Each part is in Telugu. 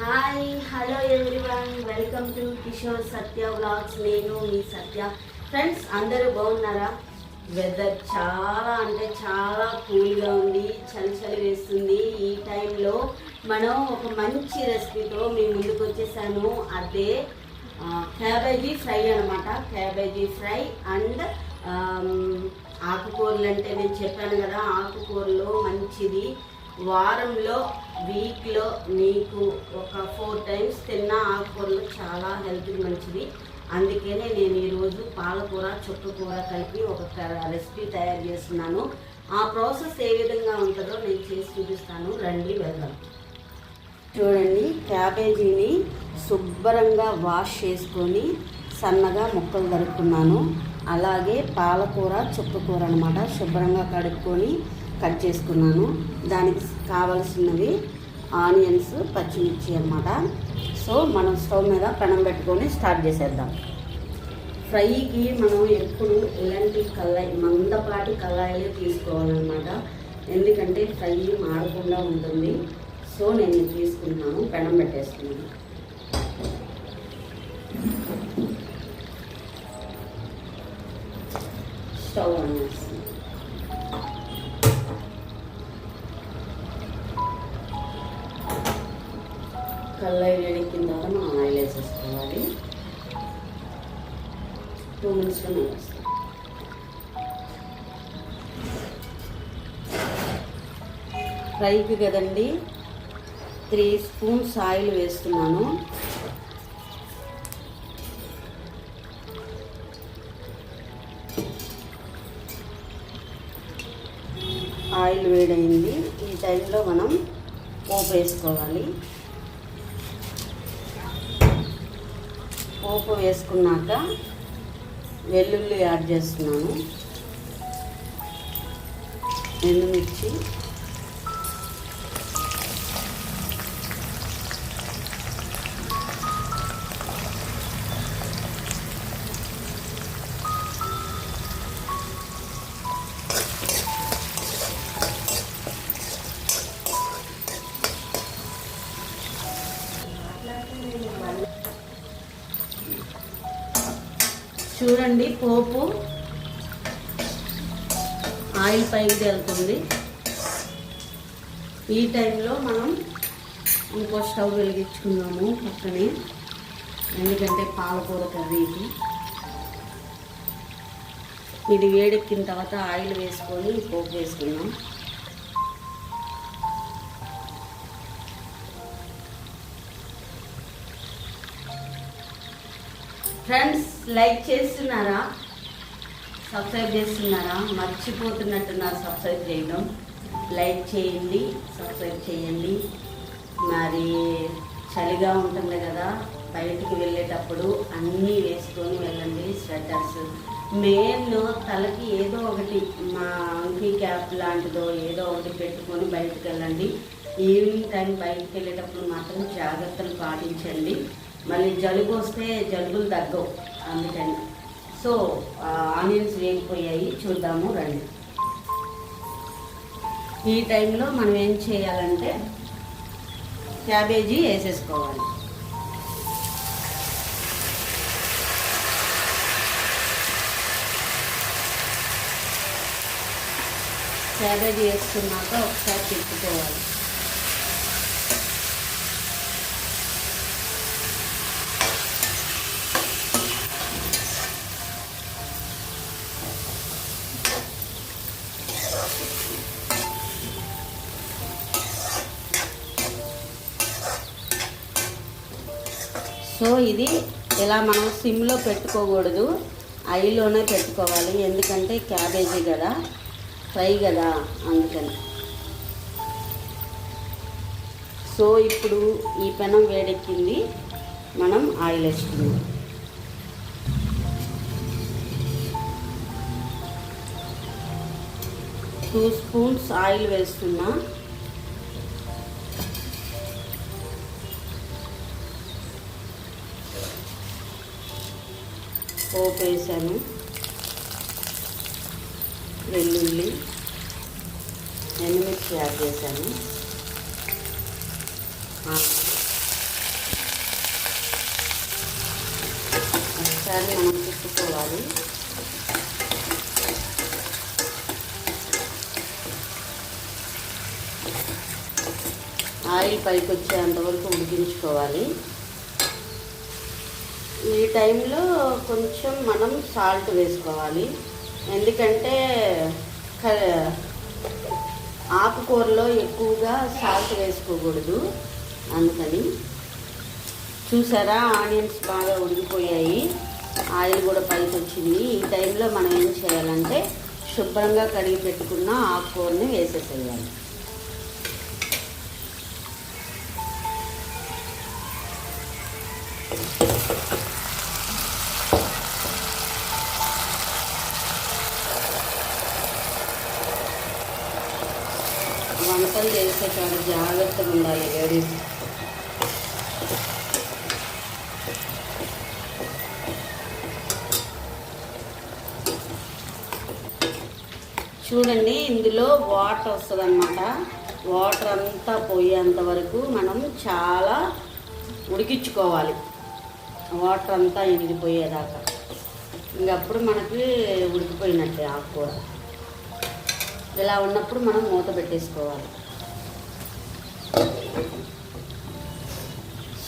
Hi hello everyone welcome to Kishore Satya vlogs నేను మీ సత్య ఫ్రెండ్స్ అందరూ బాగున్నారా? వెదర్ చాలా అంటే చాలా కూల్గా ఉంది చలి చలి వేస్తుంది. ఈ టైంలో మనం ఒక మంచి రెసిపీతో మీ ముందుకు వచ్చేసాను అదే క్యాబేజీ ఫ్రై అనమాట క్యాబేజీ ఫ్రై అండ్ ఆకుకూరలు అంటే నేను చెప్పాను కదా ఆకుకూరలు మంచిది. వారంలో వీక్లో నీకు ఒక ఫోర్ టైమ్స్ తిన్న ఆకుకూరలు చాలా హెల్త్కి మంచిది. అందుకనే నేను ఈరోజు పాలకూర చుక్కకూర కలిపి ఒక రెసిపీ తయారు చేస్తున్నాను. ఆ ప్రాసెస్ ఏ విధంగా ఉంటుందో నేను చేసి చూపిస్తాను. రండి వెళ్దాం. చూడండి క్యాబేజీని శుభ్రంగా వాష్ చేసుకొని సన్నగా ముక్కలు తరుక్కున్నాను. అలాగే పాలకూర చుక్కకూర అనమాట శుభ్రంగా కడుక్కొని కట్ చేసుకున్నాను. దానికి కావాల్సినవి ఆనియన్స్ పచ్చిమిర్చి అన్నమాట. సో మనం స్టవ్ మీద పెనం పెట్టుకొని స్టార్ట్ చేసేద్దాం. ఫ్రైకి మనం ఎప్పుడు ఇలాంటి కళాయి మందపాటి కళాయిలే తీసుకోవాలన్నమాట. ఎందుకంటే ఫ్రై మాడకుండా ఉంటుంది. సో నేను తీసుకున్నాను తీసుకుంటున్నాను. పెనం పెట్టేస్తున్నాను స్టవ్ అనేసి ఫ్రైకి కదండి. త్రీ స్పూన్స్ ఆయిల్ వేస్తున్నాను. ఆయిల్ వేడైంది. ఈ టైంలో మనం పోపు వేసుకోవాలి. పోపు వేసుకున్నాక వెల్లుల్లి యాడ్ చేస్తున్నాను. ఎండుమిర్చి చూడండి పోపు. ఆయిల్ పైకి వెళ్తుంది ఈ టైంలో మనం ఇంకో స్టవ్ వెలిగించుకున్నాము పక్కనే. ఎందుకంటే పాలకూర కర్రీకి ఇది. వేడెక్కిన తర్వాత ఆయిల్ వేసుకొని పోపు వేసుకున్నాం ఫ్రెండ్స్ లైక్ చేస్తున్నారా? సబ్స్క్రైబ్ చేస్తున్నారా? మర్చిపోతున్నట్టున్నారు సబ్స్క్రైబ్ చేయడం. లైక్ చేయండి సబ్స్క్రైబ్ చేయండి. మరి చలిగా ఉంటుంది కదా బయటికి వెళ్ళేటప్పుడు అన్నీ వేసుకొని వెళ్ళండి స్వెటర్స్. మెయిన్ తలకి ఏదో ఒకటి మా అంకీ క్యాప్ లాంటిదో ఏదో ఒకటి పెట్టుకొని బయటకు వెళ్ళండి. ఈవినింగ్ టైం బయటకు వెళ్ళేటప్పుడు మాత్రం జాగ్రత్తలు పాటించండి. మళ్ళీ జలుబు వస్తే జలుబులు తగ్గవు అందుకని. సో ఆనియన్స్ వేగిపోయాయి. చూద్దాము రండి. ఈ టైంలో మనం ఏం చేయాలంటే క్యాబేజీ వేసేసుకోవాలి. క్యాబేజీ వేసుకున్నాక ఒకసారి తిప్పుకోవాలి. సో ఇది ఇలా మనం సిమ్లో పెట్టుకోకూడదు. ఐలోనే పెట్టుకోవాలి. ఎందుకంటే క్యాబేజీ కదా ఫ్రై కదా అందుకని. సో ఇప్పుడు ఈ పెనం వేడెక్కింది. మనం ఆయిల్ వేసుకుందాం. టూ స్పూన్స్ ఆయిల్ వేస్తున్నా. పోపు వేసాను వెల్లుల్లి ఎండుమిర్చి యాడ్ చేశాను. ఒకసారి మనం తిప్పుకోవాలి. ఆయిల్ పైకి వచ్చేంతవరకు ఉడికించుకోవాలి. ఈ టైంలో కొంచెం మనం సాల్ట్ వేసుకోవాలి. ఎందుకంటే క- ఆకుకూరలో ఎక్కువగా సాల్ట్ వేసుకోకూడదు. అందుకని చూసారా ఆనియన్స్ బాగా ఉడికిపోయాయి. ఆయిల్ కూడా పైకి వచ్చింది. ఈ టైంలో మనం ఏం చేయాలంటే శుభ్రంగా కడిగి పెట్టుకున్న ఆకుకూరని వేసేసేయాలి. వంటలు చేసే చాలా జాగ్రత్తగా ఉండాలి లేడీస్. చూడండి ఇందులో వాటర్ వస్తుంది అనమాట వాటర్ అంతా పోయేంత వరకు మనం చాలా ఉడికించుకోవాలి. వాటర్ అంతా ఇనిగిపోయేదాకా ఇంకప్పుడు మనకి ఉడికిపోయినట్టే ఆకుకూర ఇలా ఉన్నప్పుడు మనం మూత పెట్టేసుకోవాలి.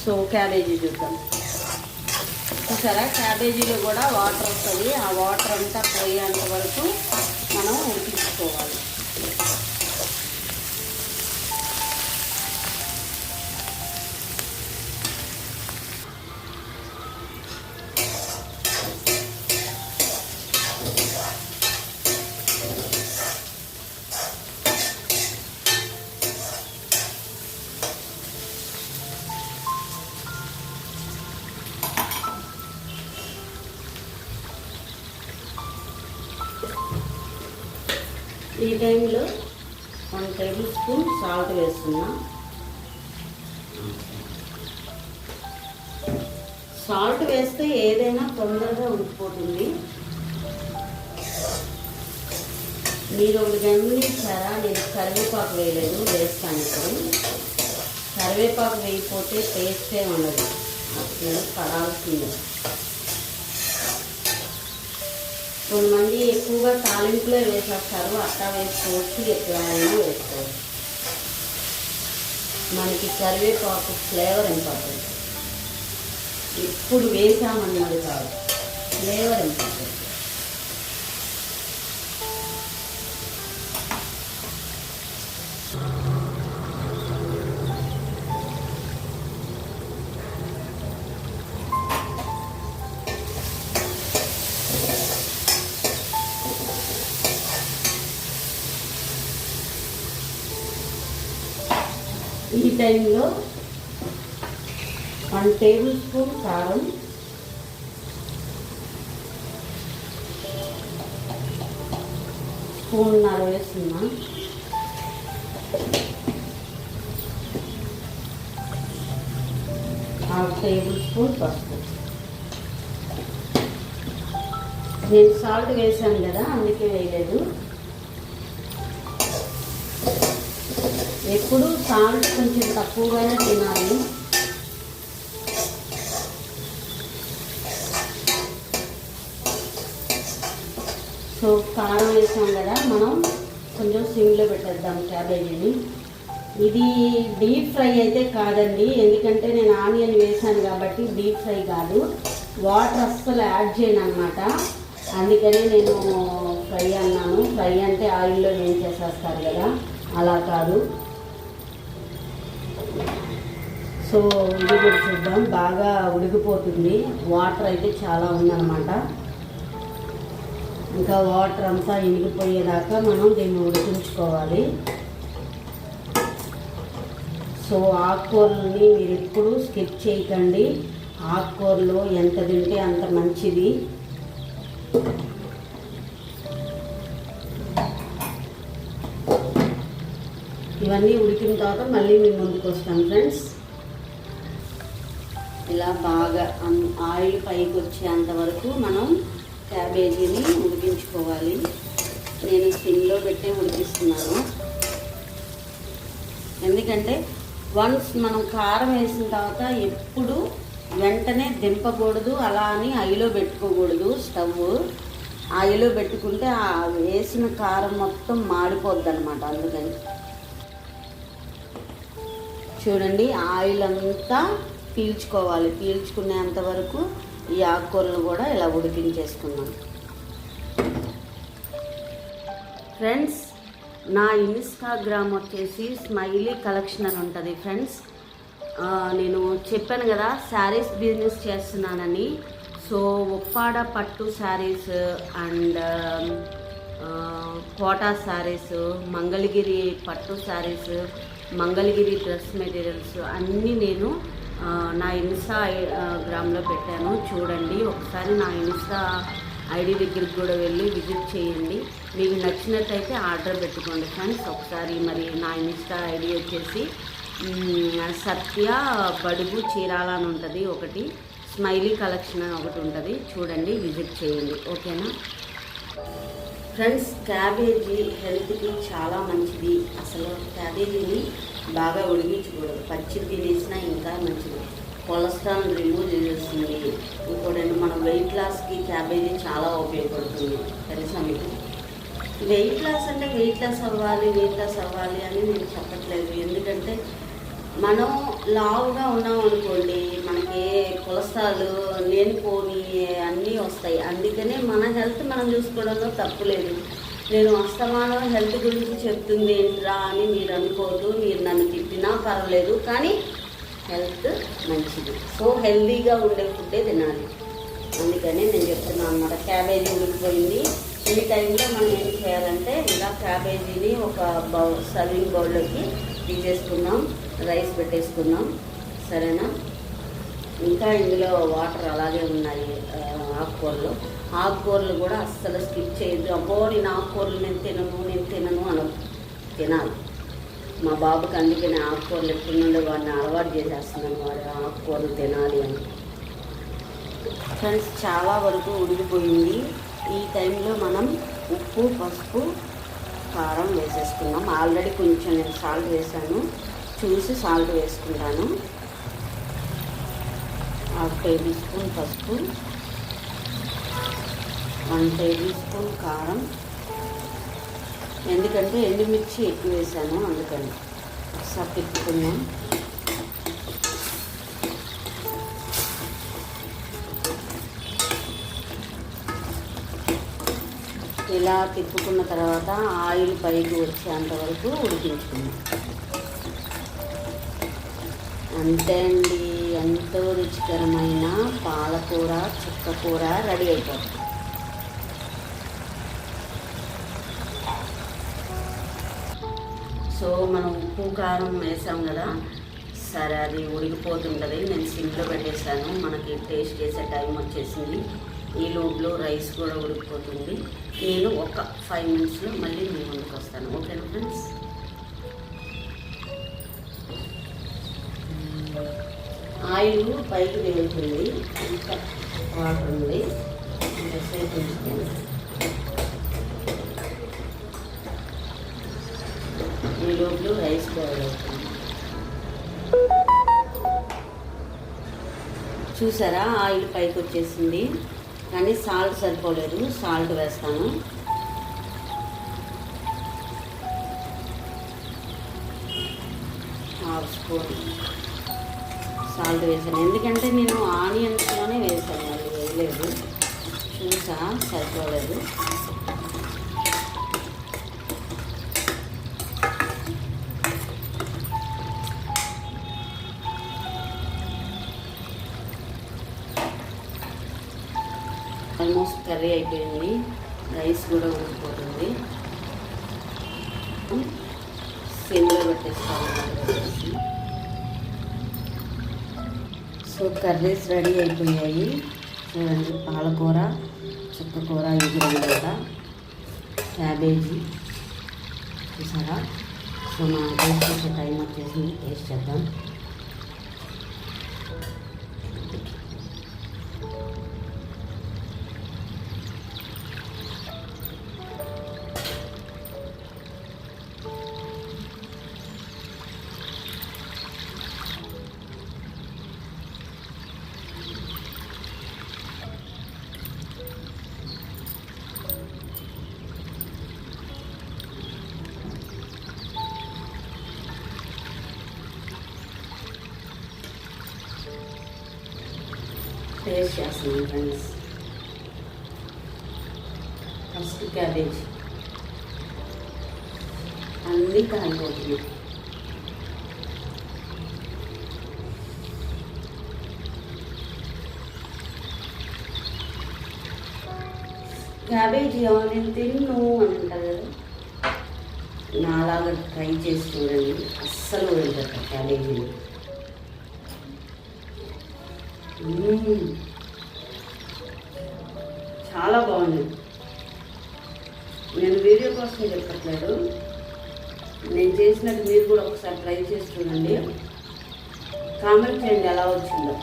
సో క్యాబేజీ చూద్దాం. చూసారా? క్యాబేజీలో కూడా వాటర్ వస్తుంది. ఆ వాటర్ అంతా పోయేంత వరకు మనం ఉడికించుకోవాలి. ఈ టైంలో వన్ టేబుల్ స్పూన్ సాల్ట్ వేస్తున్నా. సాల్ట్ వేస్తే ఏదైనా తొందరగా ఉడికిపోతుంది. మీరు ఒకటి గమనించారా నేను కరివేపాకు వేయలేదు వేస్తాను ఇప్పుడు. కరివేపాకు వేయకపోతే టేస్టే ఉండదు. అసలు పడాల్సిందే. కొంతమంది ఎక్కువగా తాలింపులో వేసేస్తారు అట్టా వేసుకోవచ్చు ఎట్లా వేసుకోవచ్చు. మనకి కరివేపాకు ఫ్లేవర్ ఇంపార్టెంట్. ఎప్పుడు వేసామన్నది కాదు ఫ్లేవర్ ఇంపార్టెంట్. టైంలో వన్ టేబుల్ స్పూన్ కారం స్పూన్నర వేస్తున్నా హాఫ్ టేబుల్ స్పూన్ పసుపు. నేను సాల్ట్ వేసాను కదా అందుకే వేయలేదు. ఎప్పుడు సాల్ట్ కొంచెం తక్కువగానే తినాలి. సో కారం వేసాం కదా మనం కొంచెం సిమ్లో పెట్టేద్దాం క్యాబేజీని. ఇది డీప్ ఫ్రై అయితే కాదండి ఎందుకంటే నేను ఆనియన్ వేసాను కాబట్టి డీప్ ఫ్రై కాదు. వాటర్ అస్సలు యాడ్ చేయను అనమాట అందుకనే నేను ఫ్రై అన్నాను. ఫ్రై అంటే ఆయిల్లో ఏం చేసేస్తారు కదా అలా కాదు. సో ఇది కూడా చూద్దాం. బాగా ఉడికిపోతుంది. వాటర్ అయితే చాలా ఉందన్నమాట. ఇంకా వాటర్ అంతా ఇనిగిపోయేదాకా మనం దీన్ని ఉడికించుకోవాలి. సో ఆకుకూరలని మీరు ఎప్పుడు స్కిప్ చేయకండి. ఆకుకూరలు ఎంత తింటే అంత మంచిది. ఇవన్నీ ఉడికిన తర్వాత మళ్ళీ మీ ముందుకు వస్తాను ఫ్రెండ్స్. ఇలా బాగా ఆయిల్ పైకి వచ్చేంత వరకు మనం క్యాబేజీని ఉడికించుకోవాలి. నేను సిమ్లో పెట్టే ఉడికిస్తున్నాను. ఎందుకంటే వన్స్ మనం కారం వేసిన తర్వాత ఎప్పుడు వెంటనే దింపకూడదు అలా అని ఐలో పెట్టుకోకూడదు స్టవ్. ఆయిలో పెట్టుకుంటే ఆ వేసిన కారం మొత్తం మాడిపోద్ది అనమాట అందుకని. చూడండి ఆయిల్ అంతా పీల్చుకోవాలి. పీల్చుకునేంత వరకు ఈ ఆకుకూరలు కూడా ఇలా ఉడికించేసుకున్నాం ఫ్రెండ్స్ నా ఇన్స్టాగ్రామ్ వచ్చేసి స్మైలీ కలెక్షన్ అని ఉంటుంది ఫ్రెండ్స్. నేను చెప్పాను కదా శారీస్ బిజినెస్ చేస్తున్నానని. సో ఉప్పాడ పట్టు శారీస్ అండ్ కోటా శారీస్ మంగళగిరి పట్టు శారీస్ మంగళగిరి డ్రెస్ మెటీరియల్స్ అన్నీ నేను నా ఇన్స్టా గ్రామ్లో పెట్టాను. చూడండి ఒకసారి నా ఇన్స్టా ఐడి దగ్గరికి కూడా వెళ్ళి విజిట్ చేయండి. మీకు నచ్చినట్టయితే ఆర్డర్ పెట్టుకోండి ఫ్రెండ్స్. ఒకసారి మరి నా ఇన్స్టా ఐడి వచ్చేసి సత్య బడుగు చీరాల అని ఉంటుంది ఒకటి. స్మైలీ కలెక్షన్ అని ఒకటి ఉంటుంది. చూడండి విజిట్ చేయండి. ఓకేనా? ఫ్రెండ్స్ క్యాబేజీ హెల్త్కి చాలా మంచిది. అసలు క్యాబేజీని బాగా ఉడిగించకూడదు పచ్చి తినేసినా ఇంకా మంచిది. కొలెస్ట్రాల్ రిమూవ్ చేసేస్తుంది ఇంకోటి మన వెయిట్ లాస్కి క్యాబేజీ చాలా ఉపయోగపడుతుంది. తెలుసా మీకు? వెయిట్ లాస్ అంటే వెయిట్ లాస్ అవ్వాలి వెయిట్ లాస్ అవ్వాలి అని నేను చెప్పట్లేదు. ఎందుకంటే మనం లావుగా ఉన్నాం అనుకోండి మనకి కొలెస్ట్రాల్ లేనిపోని అన్నీ వస్తాయి. అందుకనే మన హెల్త్ మనం చూసుకోవడంలో తప్పు లేదు. నేను అస్తమానం హెల్త్ గురించి చెప్తుంది ఏంట్రా అని మీరు అనుకోవద్దు మీరు నన్ను తిప్పినా పర్వాలేదు కానీ హెల్త్ మంచిది. సో హెల్తీగా ఉండే ఫుడ్డే తినాలి. అందుకని నేను చెప్తున్నాను అనమాట క్యాబేజీ ఉడికిపోయింది. ఈ టైంలో మనం ఏం చేయాలంటే ఇలా క్యాబేజీని ఒక బౌల్ సర్వింగ్ బౌల్లోకి తీసేసుకుందాం రైస్ పెట్టేసుకుందాం. సరేనా? ఇంకా ఇందులో వాటర్ అలాగే ఉన్నాయి ఆకుకూరలు. ఆకుకూరలు కూడా అస్సలు స్కిప్ చేయొద్దు. అబ్బో నేను ఆకుకూరలు నేను తినను నేను తినను అన తినాలి. మా బాబుకి అందుకే నేను ఆకుకూరలు ఎప్పటి నుండి వాడిని అలవాటు చేసేస్తున్నాను. వాడు ఆకుకూరలు తినాలి అని. ఫ్రెండ్స్ చాలా వరకు ఉడికిపోయింది. ఈ టైంలో మనం ఉప్పు పసుపు కారం వేసేసుకున్నాం ఆల్రెడీ కొంచెం నేను సాల్ట్ వేసాను. చూసి సాల్ట్ వేసుకుంటాను. హాఫ్ టేబుల్ స్పూన్ పసుపు వన్ టేబుల్ స్పూన్ కారం. ఎందుకంటే ఎండుమిర్చి ఎక్కువ వేసాను అందుకని. ఒకసారి తిప్పుకుందాం. ఇలా తిప్పుకున్న తర్వాత ఆయిల్ పైకి వచ్చేంత వరకు ఉడికించుకుందాం. అంతే అండి. ఎంతో రుచికరమైన పాలకూర చుక్కకూర రెడీ అయిపోతుంది. సో మనం ఉప్పు కారం వేసాం కదా సరే అది ఉడికిపోతుంటుంది. నేను సిమ్లో పెట్టేశాను. మనకి టేస్ట్ చేసే టైం వచ్చేసింది. ఈ లోపులో రైస్ కూడా ఉడికిపోతుంది. నేను ఒక ఫైవ్ మినిట్స్లో మళ్ళీ మీ ముందుకు వస్తాను. ఓకేనా ఫ్రెండ్స్? ఆయిల్ పైకి వెళ్తుంది. ఇంకా వాటర్ ఉంది. ఇంతసేపు ఈ లోపల రైస్ బాయిల్ అవుతుంది. చూసారా? ఆయిల్ పైకి వచ్చేసింది. కానీ సాల్ట్ సరిపోలేదు. సాల్ట్ వేస్తాను. Half spoon. సాల్ట్ వేసాను. ఎందుకంటే నేను ఆనియన్స్లోనే వేసాను. అది వేయలేదు. చూసా సరిపోలేదు. ఆల్మోస్ట్ కర్రీ అయిపోయింది. రైస్ కూడా ఉడికిపోతుంది సిమ్లో పెట్టేసుకోవాలి. సో కర్రీస్ రెడీ అయిపోయాయి. చూడండి పాలకూర చుక్కకూర ఎగురన్నమాట క్యాబేజీ. చూసారా? సో మా టేస్ట్ చేసే టైం వచ్చేసింది. టేస్ట్ చేద్దాం. టేస్ట్ చేస్తున్నాను ఫ్రెండ్స్ ఫస్ట్ క్యాబేజ్ అన్నీ కాలిపోతుంది. క్యాబేజీ నేను తిన్ను అని అంటారు కదా. నాలాగా ట్రై చేసి చూడండి. అస్సలు వదిలిపెట్ట క్యాబేజీని మ్మ్. చాలా బాగుంది. నేను వీడియో కోసం చెప్పట్లేదు. నేను చేసినట్టు మీరు కూడా ఒకసారి ట్రై చేసి చూడండి. కామెంట్ చేయండి ఎలా వచ్చిందో.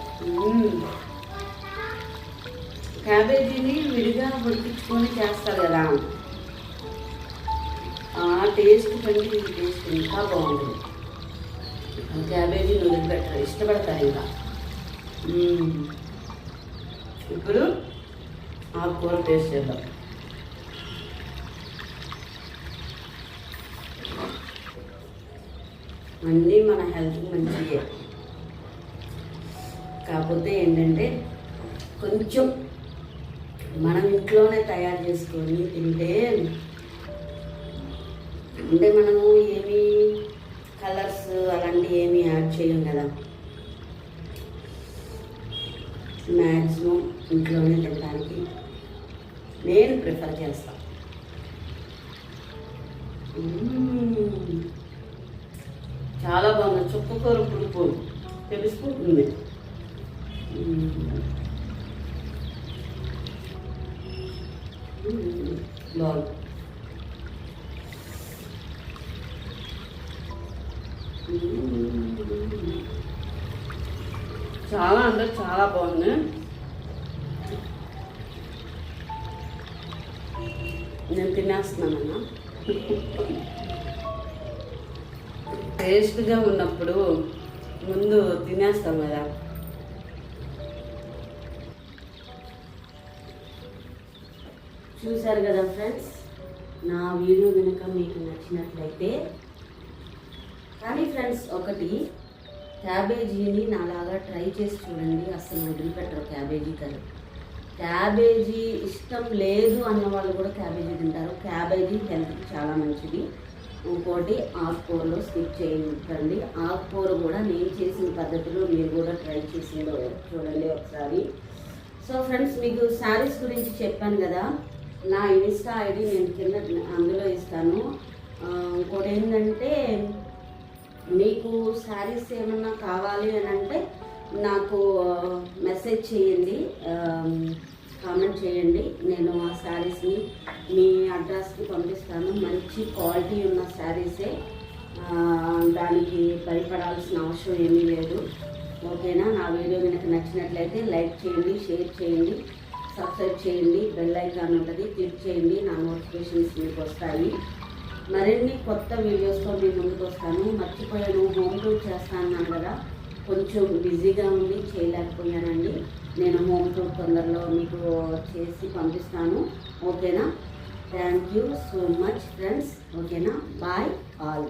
క్యాబేజీని విడిగా ఉడికించుకొని చేస్తారు కదా. ఆ టేస్ట్ కంటే ఈ టేస్ట్ ఇంకా బాగుంటుంది క్యాబేజీ నూనె పెట్టరు ఇష్టపడతారు ఇంకా. ఇప్పుడు ఆకుకూర టేస్ట్ చేద్దాం. అన్నీ మన హెల్త్కి మంచియే. కాకపోతే ఏంటంటే కొంచెం మనం ఇంట్లోనే తయారు చేసుకొని తింటే అంటే మనము ఏమీ కలర్స్ అలాంటివి ఏమి యాడ్ చేయం కదా. మ్యాక్సిమం ఇంట్లోనే తినడానికి నేను ప్రిఫర్ చేస్తాను చాలా బాగుంది. చుక్కకూర పులుపు తెలుసుకుంటుంది బాగుంది. చాలా అంటే చాలా బాగుంది. నేను తినేస్తున్నానన్నా. టేస్ట్గా ఉన్నప్పుడు ముందు తినేస్తాం కదా. చూశారు కదా ఫ్రెండ్స్ నా వీడియో కనుక మీకు నచ్చినట్లయితే కానీ ఫ్రెండ్స్ ఒకటి క్యాబేజీని నాలాగా ట్రై చేసి చూడండి. అస్సలు వదిలిపెట్టరు క్యాబేజీ కర్రీ క్యాబేజీ ఇష్టం లేదు అన్న వాళ్ళు కూడా క్యాబేజీ తింటారు. క్యాబేజీ హెల్త్కి చాలా మంచిది. ఇంకోటి ఆకుకూరలో స్కిప్ చేయకండి. ఆకుకూర కూడా నేను చేసిన పద్ధతిలో మీరు కూడా ట్రై చేసి చూడండి ఒకసారి. సో ఫ్రెండ్స్ మీకు శారీస్ గురించి చెప్పాను కదా. నా ఇన్స్టా ఐడి నేను కింద అందులో ఇస్తాను. ఇంకోటి ఏంటంటే మీకు శారీస్ ఏమన్నా కావాలి అని అంటే నాకు మెసేజ్ చేయండి కామెంట్ చేయండి. నేను ఆ శారీస్ని మీ అడ్రస్కి పంపిస్తాను. మంచి క్వాలిటీ ఉన్న శారీసే దానికి భయపడాల్సిన అవసరం ఏమీ లేదు. ఓకేనా నా? వీడియో కనుక నచ్చినట్లయితే లైక్ చేయండి షేర్ చేయండి సబ్స్క్రైబ్ చేయండి బెల్ ఐకాన్ ఉంటుంది క్లిక్ చేయండి నా నోటిఫికేషన్స్ మీకు వస్తాయి. మరిన్ని కొత్త వీడియోస్తో మీ ముందుకు వస్తాను. మర్చిపోయాను హోమ్ టూర్ చేస్తాను అన్నాను కదా? కొంచెం బిజీగా ఉండి చేయలేకపోయానండి. నేను హోమ్ టూర్ తొందరలో మీకు చేసి పంపిస్తాను. ఓకేనా? Thank you so much friends. ఓకేనా? Bye all.